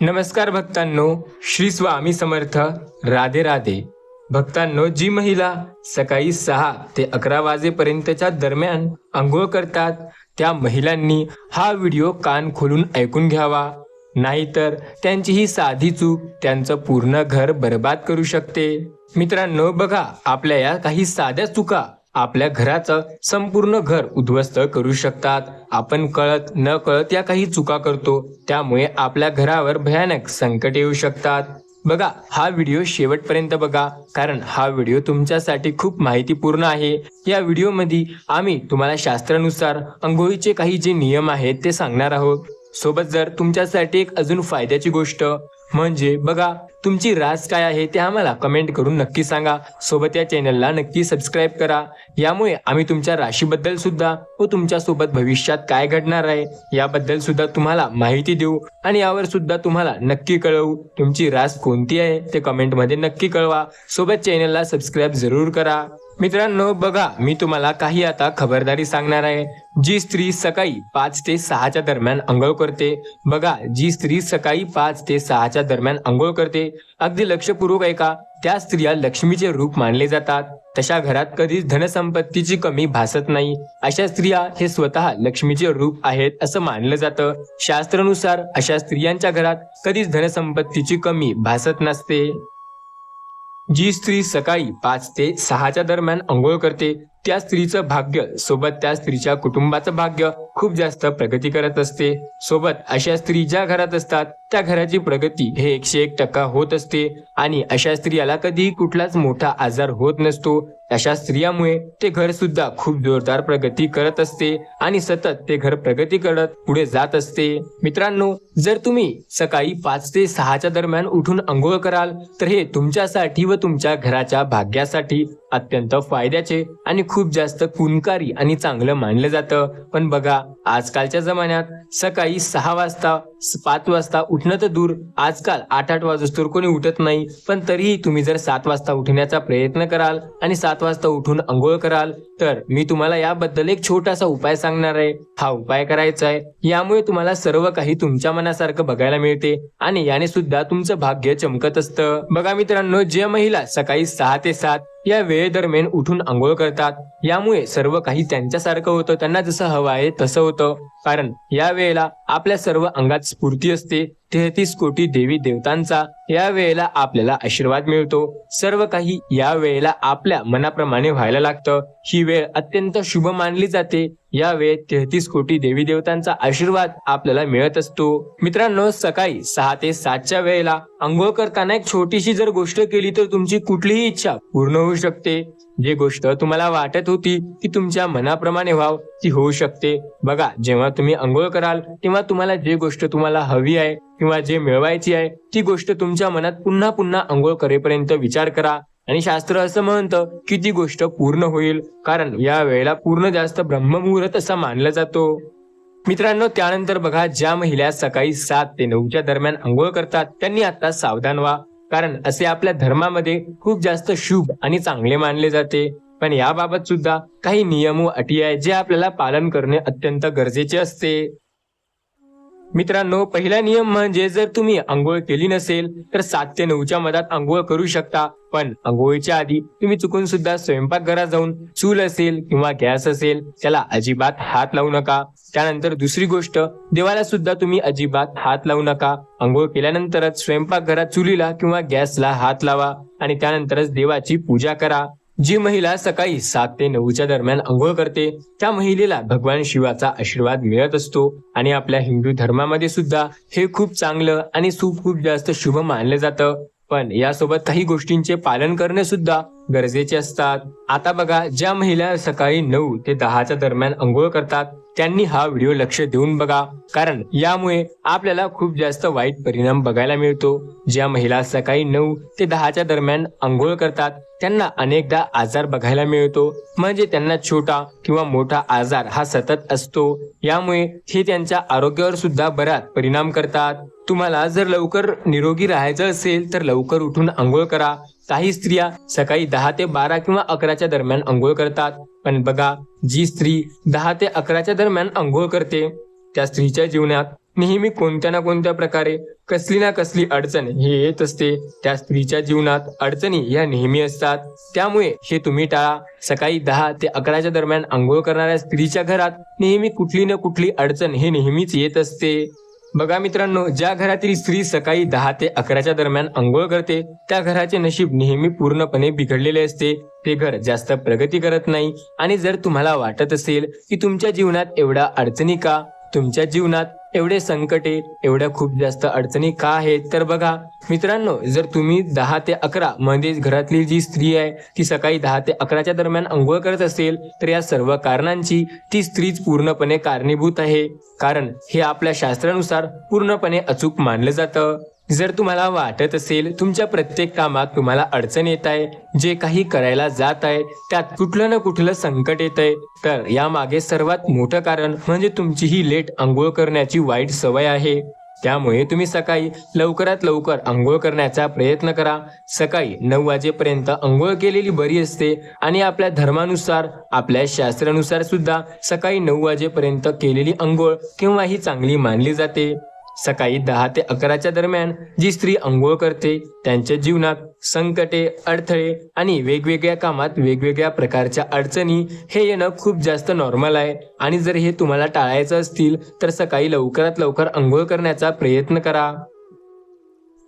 नमस्कार भक्तांनो श्री स्वामी समर्थ राधे राधे. भक्तांनो जी महिला सकाळी सहा ते अकरा वाजेपर्यंतच्या दरम्यान आंघोळ करतात त्या महिलांनी हा व्हिडिओ कान खोलून ऐकून घ्यावा. नाहीतर त्यांची ही साधी चूक त्यांचं पूर्ण घर बर्बाद करू शकते. मित्रांनो बघा आपल्या या काही साध्या चुका आपल्या घराचं संपूर्ण घर उद्ध्वस्त करू शकतात. आपण कळत न कळत या काही चुका करतो. त्यामुळे आपल्या घरावर भयानक संकट येऊ शकतात. बघा हा व्हिडिओ शेवटपर्यंत बघा कारण हा व्हिडिओ तुमच्यासाठी खूप माहितीपूर्ण आहे. या व्हिडिओमध्ये आम्ही तुम्हाला शास्त्रानुसार अंघोळीचे काही जे नियम आहेत ते सांगणार आहोत. सोबत जर तुमच्यासाठी एक अजून फायद्याची गोष्ट म्हणजे बघा तुमची रास काय आहे ते आम्हाला कमेंट करून नक्की सांगा. सोबत या चॅनलला नक्की सबस्क्राईब करा. यामुळे आम्ही तुमच्या राशीबद्दल सुद्धा व तुमच्यासोबत भविष्यात काय घडणार आहे याबद्दल सुद्धा तुम्हाला माहिती देऊ. आणि यावर सुद्धा तुम्हाला नक्की कळवू. तुमची रास कोणती आहे ते कमेंटमध्ये नक्की कळवा. सोबत चॅनलला सबस्क्राईब जरूर करा. मित्रांनो बघा मी तुम्हाला काही आता खबरदारी सांगणार आहे. जी स्त्री सकाळी पाच ते सहाच्या दरम्यान आंघोळ करते. बघा जी स्त्री सकाळी पाच ते सहाच्या दरम्यान आंघोळ करते. अगदी लक्षपूर्वक ऐका त्या स्त्रिया लक्ष्मीचे रूप मानले जातात. तशा घरात कधीच धनसंपत्तीची कमी भासत नाही. अशा स्त्रिया हे स्वतः लक्ष्मीचे रूप आहेत असं मानलं जातं. शास्त्रानुसार अशा स्त्रियांच्या घरात कधीच धनसंपत्तीची कमी भासत नसते. जी स्त्री सकाळी पाच ते सहाच्या दरम्यान आंघोळ करते त्या स्त्रीचं भाग्य सोबत त्या स्त्रीच्या कुटुंबाचं भाग्य खूप जास्त प्रगती करत असते. सोबत अशा स्त्री ज्या घरात असतात त्या घराची प्रगती हे एकशे एक टक्का होत असते. आणि अशा स्त्रियाला कधीही कुठलाच मोठा आजार होत नसतो. अशा स्त्रियामुळे ते घर सुद्धा खूप जोरदार प्रगती करत असते आणि सतत ते घर प्रगती करत पुढे जात असते. मित्रांनो जर तुम्ही सकाळी पाच ते सहाच्या दरम्यान उठून आंघोळ कराल तर हे तुमच्यासाठी व तुमच्या घराच्या भाग्यासाठी अत्यंत फायद्याचे आणि खूप जास्त कुणकारी आणि चांगलं मानलं जातं. पण बघा आजकालच्या जमान्यात सकाळी सहा वाजता पाच वाजता उठणं तर दूर. आजकाल आठ आठ वाजता कोणी उठत नाही. पण तरीही तुम्ही जर सात वाजता उठण्याचा प्रयत्न कराल आणि सात वाजता उठून आंघोळ कराल तर मी तुम्हाला याबद्दल एक छोटासा उपाय सांगणार आहे. हा उपाय करायचा आहे. यामुळे तुम्हाला सर्व काही तुमच्या मनासारखं बघायला मिळते आणि याने सुद्धा तुमचं भाग्य चमकत असतं. बघा मित्रांनो ज्या महिला सकाळी सहा ते सात या वेळेदरम्यान उठून आंघोळ करतात यामुळे सर्व काही त्यांच्यासारखं होतं. त्यांना जसं हवं आहे तसं होतं. कारण या वेळेला आपल्या सर्व अंगात स्फूर्ती असते तेहतीस कोटी देवी देवतांचा या वेळेला आपल्याला आशीर्वाद मिळतो. सर्व काही या वेळेला आपल्या मनाप्रमाणे व्हायला लागतं. ही वेळ अत्यंत शुभ मानली जाते. या वेळेत तेहतीस कोटी देवी देवतांचा आशीर्वाद आपल्याला मिळत असतो. मित्रांनो सकाळी सहा ते सातच्या वेळेला आंघोळ करताना एक छोटीशी जर गोष्ट केली तर तुमची कुठलीही इच्छा पूर्ण होऊ शकते. जे गोष्ट तुम्हाला वाटत होती की तुमच्या मनाप्रमाणे व्हाव ती होऊ शकते. बघा जेव्हा तुम्ही आंघोळ कराल तेव्हा तुम्हाला जे गोष्ट तुम्हाला हवी आहे किंवा जे मिळवायची आहे ती गोष्ट तुमच्या मनात पुन्हा पुन्हा आंघोळ करेपर्यंत विचार करा. आणि शास्त्र असं म्हणतं की ती गोष्ट पूर्ण होईल कारण या वेळेला पूर्ण जास्त ब्रह्ममुहूर्त असा मानला जातो. मित्रांनो त्यानंतर बघा ज्या महिला सकाळी सात ते नऊच्या दरम्यान आंघोळ करतात त्यांनी आता सावधान व्हा. कारण असे आपल्या धर्मामध्ये खूप जास्त शुभ आणि चांगले मानले जाते. पण याबाबत सुद्धा काही नियम व अटी आहे जे आपल्याला पालन करणे अत्यंत गरजेचे असते. मित्रांनो पहिला नियम म्हणजे जर तुम्ही आंघोळ केली नसेल तर सात ते नऊच्या मधात आंघोळ करू शकता. पण आंघोळीच्या आधी तुम्ही चुकून सुद्धा स्वयंपाकघरात जाऊन चूल असेल किंवा गॅस असेल त्याला अजिबात हात लावू नका. त्यानंतर दुसरी गोष्ट देवाला सुद्धा तुम्ही अजिबात हात लावू नका. आंघोळ केल्यानंतरच स्वयंपाकघरात चुलीला किंवा गॅसला हात लावा आणि त्यानंतरच देवाची पूजा करा. जी महिला सकाळी सात ते नऊच्या दरम्यान आंघोळ करते त्या महिलेला भगवान शिवाचा आशीर्वाद मिळत असतो. आणि आपल्या हिंदू धर्मामध्ये सुद्धा हे खूप चांगलं आणि सुख खूप जास्त शुभ मानलं जातं. पण यासोबत काही गोष्टींचे पालन करणे सुद्धा गरजेचे असतात. आता बघा ज्या महिला सकाळी नऊ ते दहाच्या दरम्यान आंघोळ करतात त्यांनी हा व्हिडिओ लक्ष देऊन बघा. कारण यामुळे आपल्याला खूप जास्त वाईट परिणाम बघायला मिळतो. ज्या महिला सकाळी नऊ ते दहाच्या दरम्यान आंघोळ करतात त्यांना अनेकदा आजार बघायला मिळतो. म्हणजे त्यांना छोटा किंवा मोठा आजार हा सतत असतो. यामुळे हे त्यांच्या आरोग्यावर सुद्धा बराच परिणाम करतात. तुम्हाला जर लवकर निरोगी राहायचं असेल तर लवकर उठून आंघोळ करा. काही स्त्रिया सकाळी दहा ते बारा किंवा अकराच्या दरम्यान आंघोळ करतात. पण बघा जी स्त्री दहा ते अकराच्या दरम्यान आंघोळ करते त्या स्त्रीच्या जीवनात नेहमी कोणत्या ना कोणत्या प्रकारे कसली ना कसली अडचण हे येत असते. त्या स्त्रीच्या जीवनात अडचणी या नेहमी असतात. त्यामुळे हे तुम्ही टाळा. सकाळी दहा ते अकराच्या दरम्यान आंघोळ करणाऱ्या स्त्रीच्या घरात नेहमी कुठली ना कुठली अडचण हे नेहमीच येत असते. बघा मित्रांनो ज्या घरातील स्त्री सकाळी दहा ते अकराच्या दरम्यान अंघोळ करते त्या घराचे नशीब नेहमी पूर्णपणे बिघडलेले असते. ते घर जास्त प्रगती करत नाही आणि जर तुम्हाला वाटत असेल की तुमच्या जीवनात एवढ्या अडचणी का तुमच्या जीवनात एवढे संकटे एवढ्या खूप जास्त अडचणी का आहेत? तर बघा मित्रांनो जर तुम्ही दहा ते अकरा म्हणजेच घरातली जी स्त्री आहे ती सकाळी दहा ते अकराच्या दरम्यान अंघोळ करत असेल तर या सर्व कारणांची ती स्त्रीच पूर्णपणे कारणीभूत आहे. कारण हे आपल्या शास्त्रानुसार पूर्णपणे अचूक मानलं जातं. जर तुम्हाला वाटत असेल तुमच्या प्रत्येक कामात तुम्हाला अडचण येत आहे जे काही करायला जात आहे त्यात कुठलं ना कुठलं संकट येत आहे तर यामागे सर्वात मोठं कारण म्हणजे तुमची ही लेट आंघोळ करण्याची वाईट सवय आहे. त्यामुळे तुम्ही सकाळी लवकरात लवकर आंघोळ करण्याचा प्रयत्न करा. सकाळी नऊ वाजेपर्यंत आंघोळ केलेली बरी असते आणि आपल्या धर्मानुसार आपल्या शास्त्रानुसार सुद्धा सकाळी नऊ वाजेपर्यंत केलेली आंघोळ केव्हाही चांगली मानली जाते. सकाळी दहा ते अकराच्या दरम्यान जी स्त्री आंघोळ करते त्यांच्या जीवनात संकटे अडथळे आणि वेगवेगळ्या कामात वेगवेगळ्या प्रकारच्या अडचणी हे येणं खूप जास्त नॉर्मल आहे. आणि जर हे तुम्हाला टाळायचं असतील तर सकाळी लवकरात लवकर अंघोळ करण्याचा प्रयत्न करा.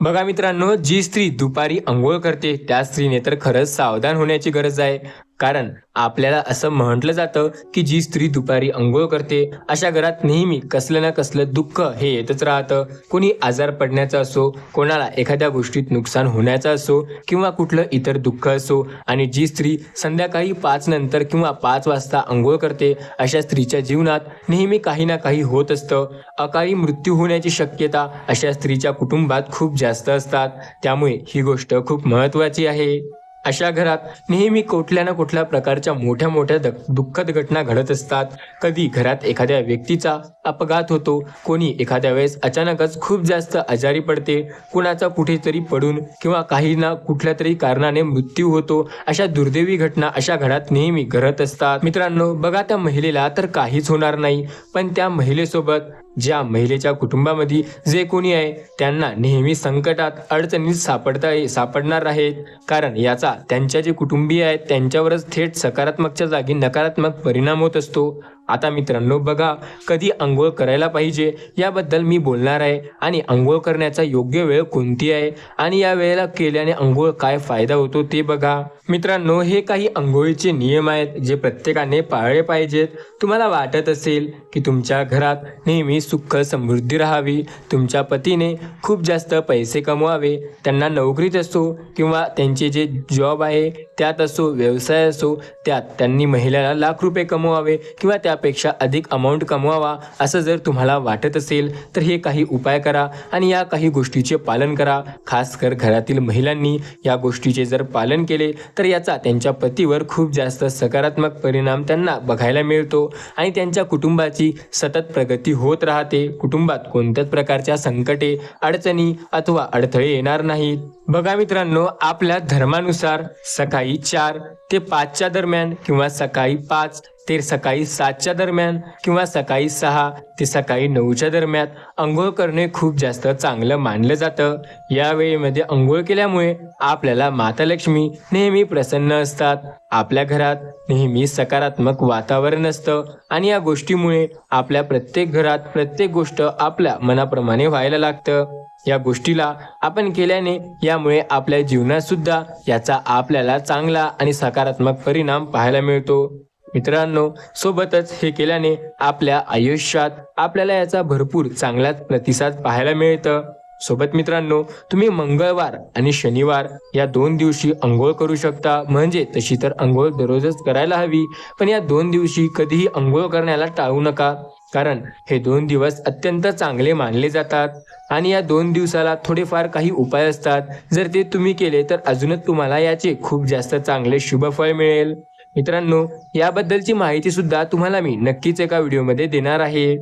बघा मित्रांनो जी स्त्री दुपारी अंघोळ करते त्या स्त्रीने तर खरंच सावधान होण्याची गरज आहे. कारण आपल्याला असं म्हटलं जातं की जी स्त्री दुपारी अंघोळ करते अशा घरात नेहमी कसलं ना कसलं दुःख हे येतच राहतं. कोणी आजार पडण्याचं असो कोणाला एखाद्या गोष्टीत नुकसान होण्याचं असो किंवा कुठलं इतर दुःख असो आणि जी स्त्री संध्याकाळी पाच नंतर किंवा पाच वाजता आंघोळ करते अशा स्त्रीच्या जीवनात नेहमी काही ना काही होत असतं. अकाळी मृत्यू होण्याची शक्यता अशा स्त्रीच्या कुटुंबात खूप जास्त असतात. त्यामुळे ही गोष्ट खूप महत्त्वाची आहे. अशा घरात नेहमी कुठल्या ना कुठल्या प्रकारच्या मोठ्या मोठ्या दुःखद घटना घडत असतात. कधी घरात एखाद्या व्यक्तीचा अपघात होतो कोणी एखाद्या वेळेस अचानकच खूप जास्त आजारी पडते कुणाचा कुठेतरी पडून किंवा काही ना कुठल्या तरी कारणाने मृत्यू होतो अशा दुर्दैवी घटना अशा घरात नेहमी घडत असतात. मित्रांनो बघा त्या महिलेला तर काहीच होणार नाही पण त्या महिलेसोबत ज्या महिलेच्या कुटुंबामध्ये जे कोणी आहे त्यांना नेहमी संकटात अडचणीत सापडता सापडणार आहेत. कारण याचा त्यांच्या जे कुटुंबीय आहेत त्यांच्यावरच थेट सकारात्मकच्या जागी नकारात्मक परिणाम होत असतो. आता मित्रांनो बघा कधी आंघोळ करायला पाहिजे याबद्दल मी बोलणार आहे. आणि आंघोळ करण्याचा योग्य वेळ कोणती आहे? आणि या वेळेला केल्याने आंघोळ काय फायदा होतो ते बघा. मित्रांनो हे काही आंघोळीचे नियम आहेत जे प्रत्येकाने पाळले पाहिजेत. तुम्हाला वाटत असेल की तुमच्या घरात नेहमी सुख समृद्धी राहावी. तुमच्या पतीने खूप जास्त पैसे कमवावे. त्यांना नोकरीत असो किंवा त्यांचे जे जॉब आहे त्यात असो व्यवसाय असो त्यात त्यांनी महिलेला लाख रुपये कमवावे किंवा त्या त्यापेक्षा अधिक अमाऊंट कमवावा असं जर तुम्हाला वाटत असेल तर हे काही उपाय करा आणि या काही गोष्टीचे पालन करा. खास कर घरातील महिलांनी या गोष्टीचे जर पालन केले तर याचा त्यांच्या पतीवर खूप जास्त सकारात्मक परिणाम त्यांना बघायला मिळतो आणि त्यांच्या कुटुंबाची सतत प्रगती होत राहते. कुटुंबात कोणत्याच प्रकारच्या संकटे अडचणी अथवा अडथळे येणार नाहीत. बघा मित्रांनो आपल्या धर्मानुसार सकाळी चार ते पाचच्या दरम्यान किंवा सकाळी पाच ते सकाळी सातच्या दरम्यान किंवा सकाळी सहा ते सकाळी नऊच्या दरम्यान आंघोळ करणे खूप जास्त चांगलं मानलं जातं. या वेळेमध्ये आंघोळ केल्यामुळे आपल्याला माता लक्ष्मी नेहमी प्रसन्न असतात. आपल्या घरात नेहमी सकारात्मक वातावरण असतं आणि या गोष्टीमुळे आपल्या प्रत्येक घरात प्रत्येक गोष्ट आपल्या मनाप्रमाणे व्हायला लागतं. या गोष्टीला आपण केल्याने यामुळे आपल्या जीवनात सुद्धा याचा आपल्याला चांगला आणि सकारात्मक परिणाम पाहायला मिळतो. मित्रांनो सोबतच हे केल्याने आपल्या आयुष्यात आपल्याला याचा भरपूर चांगला प्रतिसाद पाहायला मिळतं. सोबत मित्रांनो तुम्ही मंगळवार आणि शनिवार या दोन दिवशी अंघोळ करू शकता. म्हणजे तशी तर अंघोळ दररोजच करायला हवी पण या दोन दिवशी कधीही अंघोळ करण्याला टाळू नका. कारण हे दोन दिवस अत्यंत चांगले मानले जातात आणि या दोन दिवसाला थोडेफार काही उपाय असतात. जर ते तुम्ही केले तर अजूनच तुम्हाला याचे खूप जास्त चांगले शुभफळ मिळेल. मित्रांनो याबद्दलची माहिती सुद्धा तुम्हाला मी नक्कीच एका व्हिडिओमध्ये देणार आहे.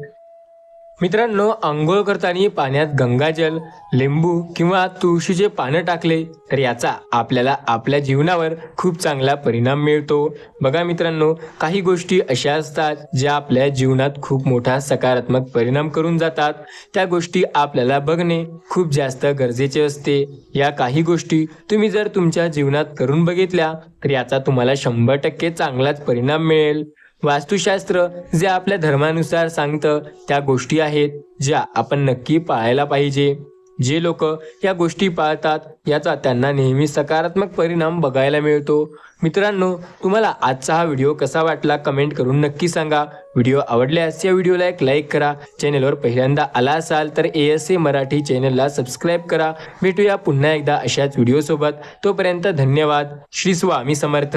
मित्रांनो आंघोळ करताना पाण्यात गंगाजल लिंबू किंवा तुळशीचे पानं टाकले तर याचा आपल्याला आपल्या जीवनावर खूप चांगला परिणाम मिळतो. बघा मित्रांनो काही गोष्टी अशा असतात ज्या आपल्या जीवनात खूप मोठा सकारात्मक परिणाम करून जातात. त्या गोष्टी आपल्याला बघणे खूप जास्त गरजेचे असते. या काही गोष्टी तुम्ही जर तुमच्या जीवनात करून बघितल्या तर याचा तुम्हाला शंभर टक्के चांगलाच परिणाम मिळेल. वास्तुशास्त्र जे आपल्या धर्मानुसार सांगतं त्या गोष्टी आहेत ज्या आपण नक्की पाळायला पाहिजे. जे लोक या गोष्टी पाळतात याचा त्यांना नेहमी सकारात्मक परिणाम बघायला मिळतो. मित्रांनो तुम्हाला आजचा हा व्हिडिओ कसा वाटला कमेंट करून नक्की सांगा. व्हिडिओ आवडल्यास या व्हिडिओला एक लाईक करा. चॅनेलवर पहिल्यांदा आला असाल तर ए एस ए मराठी चॅनलला सबस्क्राईब करा. भेटूया पुन्हा एकदा अशाच व्हिडिओसोबत. तोपर्यंत धन्यवाद. श्री स्वामी समर्थ.